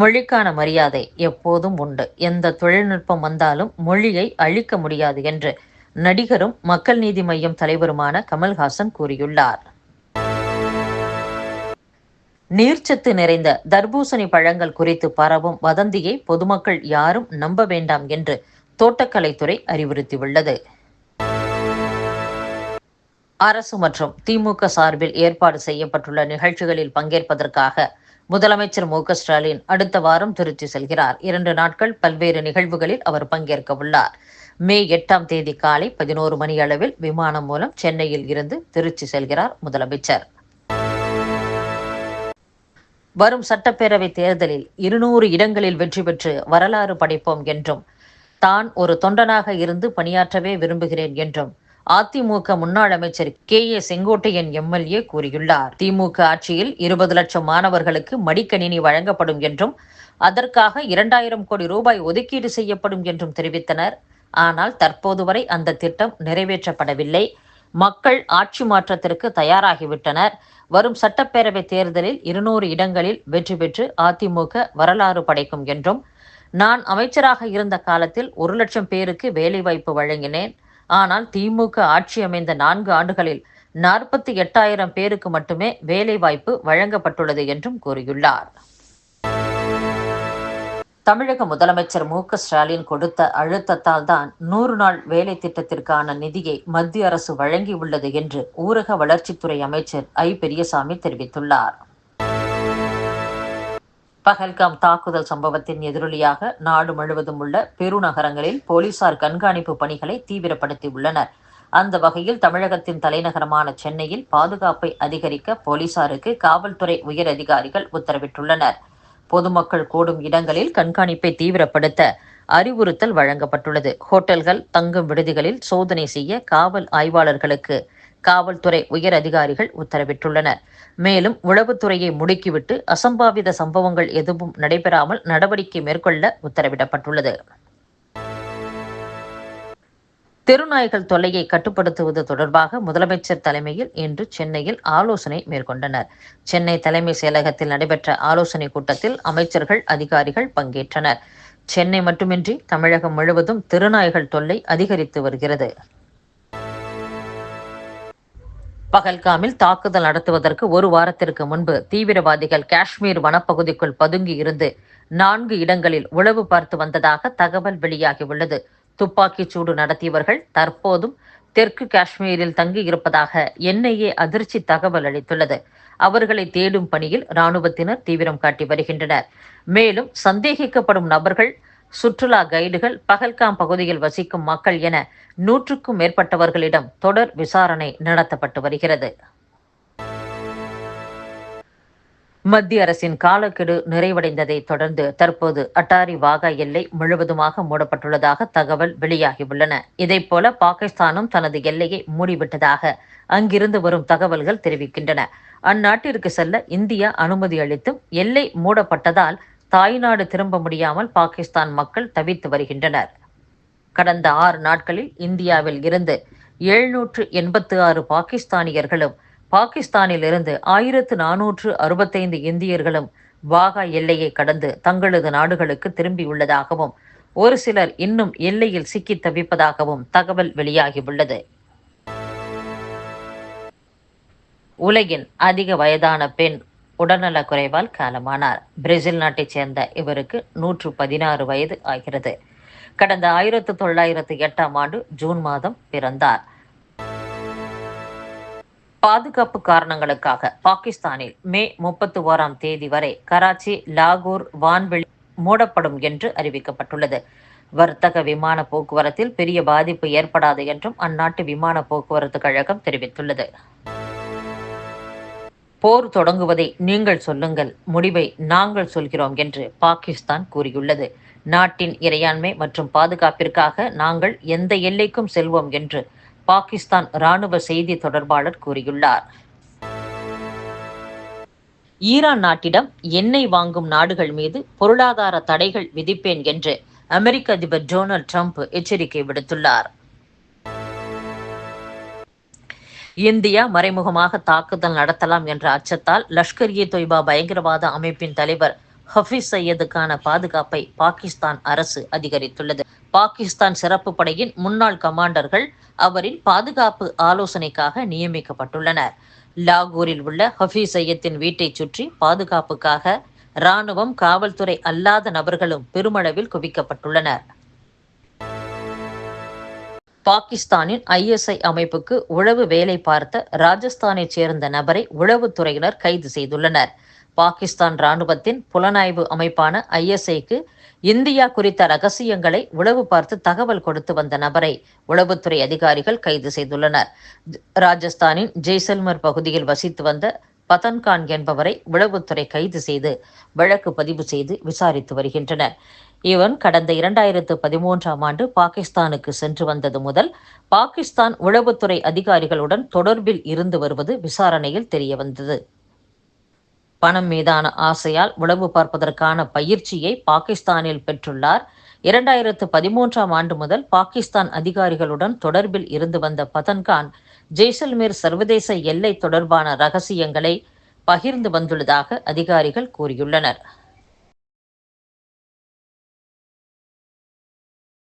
மொழிக்கான மரியாதை எப்போதும் உண்டு. எந்த தொழில்நுட்பம் வந்தாலும் மொழியை அழிக்க முடியாது என்று நடிகரும் மக்கள் நீதி மையம் தலைவருமான கமல்ஹாசன் கூறியுள்ளார். நீர்ச்சத்து நிறைந்த தர்பூசணி பழங்கள் குறித்து பரவும் வதந்தியை பொதுமக்கள் யாரும் நம்ப வேண்டாம் என்று தோட்டக்கலைத்துறை அறிவுறுத்தியுள்ளது. அரசு மற்றும் திமுக சார்பில் ஏற்பாடு செய்யப்பட்டுள்ள நிகழ்ச்சிகளில் பங்கேற்பதற்காக முதலமைச்சர் மு ஸ்டாலின் அடுத்த வாரம் திருச்சி செல்கிறார். இரண்டு நாட்கள் பல்வேறு நிகழ்வுகளில் அவர் பங்கேற்க உள்ளார். மே எட்டாம் தேதி காலை பதினோரு மணி அளவில் விமானம் மூலம் சென்னையில் இருந்து திருச்சி செல்கிறார் முதலமைச்சர். வரும் சட்டப்பேரவை தேர்தலில் இருநூறு இடங்களில் வெற்றி பெற்று வரலாறு படைப்போம் என்றும் தான் ஒரு தொண்டனாக இருந்து பணியாற்றவே விரும்புகிறேன் என்றும் அதிமுக முன்னாள் அமைச்சர் கே ஏ செங்கோட்டையன் எம்எல்ஏ கூறியுள்ளார். திமுக ஆட்சியில் இருபது லட்சம் மாணவர்களுக்கு மடிக்கணினி வழங்கப்படும் என்றும் அதற்காக இரண்டாயிரம் கோடி ரூபாய் ஒதுக்கீடு செய்யப்படும் என்றும் தெரிவித்தனர். ஆனால் தற்போது வரை அந்த திட்டம் நிறைவேற்றப்படவில்லை. மக்கள் ஆட்சி மாற்றத்திற்கு தயாராகிவிட்டனர். வரும் சட்டப்பேரவை தேர்தலில் இருநூறு இடங்களில் வெற்றி பெற்று அதிமுக வரலாறு படைக்கும் என்றும் நான் அமைச்சராக இருந்த காலத்தில் ஒரு லட்சம் பேருக்கு வேலைவாய்ப்பு வழங்கினேன். ஆனால் திமுக ஆட்சி அமைந்த நான்கு ஆண்டுகளில் நாற்பத்தி எட்டாயிரம் பேருக்கு மட்டுமே வேலைவாய்ப்பு வழங்கப்பட்டுள்ளது என்றும் கூறியுள்ளார். தமிழக முதலமைச்சர் மு ஸ்டாலின் கொடுத்த அழுத்தத்தால் தான் நூறு நாள் வேலை திட்டத்திற்கான நிதியை மத்திய அரசு வழங்கியுள்ளது என்று ஊரக வளர்ச்சித்துறை அமைச்சர் ஐ பெரியசாமி தெரிவித்துள்ளார். பகல்காம் தாக்குதல் சம்பவத்தின் எதிரொலியாக நாடு முழுவதும் உள்ள பெருநகரங்களில் போலீசார் கண்காணிப்பு பணிகளை தீவிரப்படுத்தியுள்ளனர். அந்த வகையில் தமிழகத்தின் தலைநகரமான சென்னையில் பாதுகாப்பை அதிகரிக்க போலீசாருக்கு காவல்துறை உயர் அதிகாரிகள் உத்தரவிட்டுள்ளனர். பொதுமக்கள் கூடும் இடங்களில் கண்காணிப்பை தீவிரப்படுத்த அறிவுறுத்தல் வழங்கப்பட்டுள்ளது. ஹோட்டல்கள் தங்கும் விடுதிகளில் சோதனை செய்ய காவல் ஆய்வாளர்களுக்கு காவல்துறை உயர் அதிகாரிகள் உத்தரவிட்டுள்ளனர். மேலும் உளவுத்துறையை முடுக்கிவிட்டு அசம்பாவித சம்பவங்கள் எதுவும் நடைபெறாமல் நடவடிக்கை மேற்கொள்ள உத்தரவிடப்பட்டுள்ளது. தெருநாய்கள் தொல்லையை கட்டுப்படுத்துவது தொடர்பாக முதலமைச்சர் தலைமையில் இன்று சென்னையில் ஆலோசனை மேற்கொண்டனர். சென்னை தலைமை செயலகத்தில் நடைபெற்ற ஆலோசனை கூட்டத்தில் அமைச்சர்கள் அதிகாரிகள் பங்கேற்றனர். சென்னை மட்டுமின்றி தமிழகம் முழுவதும் திருநாய்கள் தொல்லை அதிகரித்து வருகிறது. பகல்காமில் தாக்குதல் நடத்துவதற்கு ஒரு வாரத்திற்கு முன்பு தீவிரவாதிகள் காஷ்மீர் வனப்பகுதிக்குள் பதுங்கி இருந்து நான்கு இடங்களில் உளவு பார்த்து வந்ததாக தகவல் வெளியாகியுள்ளது. துப்பாக்கிச் சூடு நடத்தியவர்கள் தற்போதும் தெற்கு காஷ்மீரில் தங்கி இருப்பதாக என்ஐஏ அதிர்ச்சி தகவல் அளித்துள்ளது. அவர்களை தேடும் பணியில் இராணுவத்தினர் தீவிரம் காட்டி வருகின்றனர். மேலும் சந்தேகிக்கப்படும் நபர்கள் சுற்றுலா கைடுகள் பகல்காம் பகுதியில் வசிக்கும் மக்கள் என நூற்றுக்கும் மேற்பட்டவர்களிடம் தொடர் விசாரணை நடத்தப்பட்டு வருகிறது. மத்திய அரசின் காலக்கெடு நிறைவடைந்ததை தொடர்ந்து தற்போது அட்டாரி வாகா எல்லை முழுவதுமாக மூடப்பட்டுள்ளதாக தகவல் வெளியாகியுள்ளன. போல பாகிஸ்தானும் தனது எல்லையை மூடிவிட்டதாக அங்கிருந்து வரும் தகவல்கள் தெரிவிக்கின்றன. அந்நாட்டிற்கு செல்ல இந்தியா அனுமதி அளித்தும் எல்லை மூடப்பட்டதால் தாய்நாடு திரும்ப முடியாமல் பாகிஸ்தான் மக்கள் தவித்து வருகின்றனர். கடந்த ஆறு நாட்களில் இந்தியாவில் இருந்து எழுநூற்று எண்பத்து ஆறு பாகிஸ்தானியர்களும் பாகிஸ்தானில் இருந்து ஆயிரத்து நானூற்று அறுபத்தைந்து இந்தியர்களும் வாகா எல்லையை கடந்து தங்களது நாடுகளுக்கு திரும்பியுள்ளதாகவும் ஒரு சிலர் இன்னும் எல்லையில் சிக்கி தவிப்பதாகவும் தகவல் வெளியாகியுள்ளது. உலகின் அதிக வயதான பெண் உடல்நலக் குறைவால் காலமானார். பிரேசில் நாட்டைச் சேர்ந்த இவருக்கு நூற்று பதினாறு வயது ஆகிறது. கடந்த ஆயிரத்து தொள்ளாயிரத்து எட்டாம் ஆண்டு ஜூன் மாதம் பிறந்தார். பாதுகாப்பு காரணங்களுக்காக பாகிஸ்தானில் மே முப்பத்தி ஓராம் தேதி வரை கராச்சி லாகூர் வான்வெளி மூடப்படும் என்று அறிவிக்கப்பட்டுள்ளது. வர்த்தக விமான போக்குவரத்தில் பெரிய பாதிப்பு ஏற்படாது என்றும் அந்நாட்டு விமான போக்குவரத்து கழகம் தெரிவித்துள்ளது. போர் தொடங்குவதை நீங்கள் சொல்லுங்கள் முடிவை நாங்கள் சொல்கிறோம் என்று பாகிஸ்தான் கூறியுள்ளது. நாட்டின் இறையாண்மை மற்றும் பாதுகாப்பிற்காக நாங்கள் எந்த எல்லைக்கும் செல்வோம் என்று பாகிஸ்தான் ராணுவ செய்தி தொடர்பாளர் கூறியுள்ளார். ஈரான் நாட்டிடம் எண்ணெய் வாங்கும் நாடுகள் மீது பொருளாதார தடைகள் விதிப்பேன் என்று அமெரிக்க அதிபர் டொனால்ட் ட்ரம்ப் எச்சரிக்கை விடுத்துள்ளார். இந்தியா மறைமுகமாக தாக்குதல் நடத்தலாம் என்ற அச்சத்தால் லஷ்கர் இ தொய்பா பயங்கரவாத அமைப்பின் தலைவர் ஹஃபீஸ் சையதுக்கான பாதுகாப்பை பாகிஸ்தான் அரசு அதிகரித்துள்ளது. பாகிஸ்தான் சிறப்பு படையின் முன்னாள் கமாண்டர்கள் அவரின் பாதுகாப்பு ஆலோசனைக்காக நியமிக்கப்பட்டுள்ளனர். லாகூரில் உள்ள ஹஃபீஸ் சையத்தின் வீட்டைச் சுற்றி பாதுகாப்புக்காக இராணுவம் காவல்துறை அல்லாத நபர்களும் பெருமளவில் குவிக்கப்பட்டுள்ளனர். பாகிஸ்தானின் ஐஎஸ்ஐ அமைப்புக்கு உளவு வேலை பார்த்த ராஜஸ்தானைச் சேர்ந்த நபரை உளவுத்துறையினர் கைது செய்துள்ளனர். பாகிஸ்தான் ராணுவத்தின் புலனாய்வு அமைப்பான ஐஎஸ்ஐக்கு இந்தியா குறித்த ரகசியங்களை உளவு பார்த்து தகவல் கொடுத்து வந்த நபரை உளவுத்துறை அதிகாரிகள் கைது செய்துள்ளனர். ராஜஸ்தானின் ஜெய்சல்மர் பகுதியில் வசித்து வந்த பதன்கான் என்பவரை உளவுத்துறை கைது செய்து வழக்கு பதிவு செய்து விசாரித்து வருகின்றனர். இவன் கடந்த இரண்டாயிரத்து பதிமூன்றாம் ஆண்டு பாகிஸ்தானுக்கு சென்று வந்தது முதல் பாகிஸ்தான் உளவுத்துறை அதிகாரிகளுடன் தொடர்பில் இருந்து வருவது விசாரணையில் தெரியவந்தது பணம் மீதான ஆசையால் உளவு பார்ப்பதற்கான பயிற்சியை பாகிஸ்தானில் பெற்றுள்ளார். இரண்டாயிரத்து பதிமூன்றாம் ஆண்டு முதல் பாகிஸ்தான் அதிகாரிகளுடன் தொடர்பில் இருந்து வந்த பதன்கான் ஜெய்சல்மீர் சர்வதேச எல்லை தொடர்பான ரகசியங்களை பகிர்ந்து வந்துள்ளதாக அதிகாரிகள் கூறியுள்ளனர்.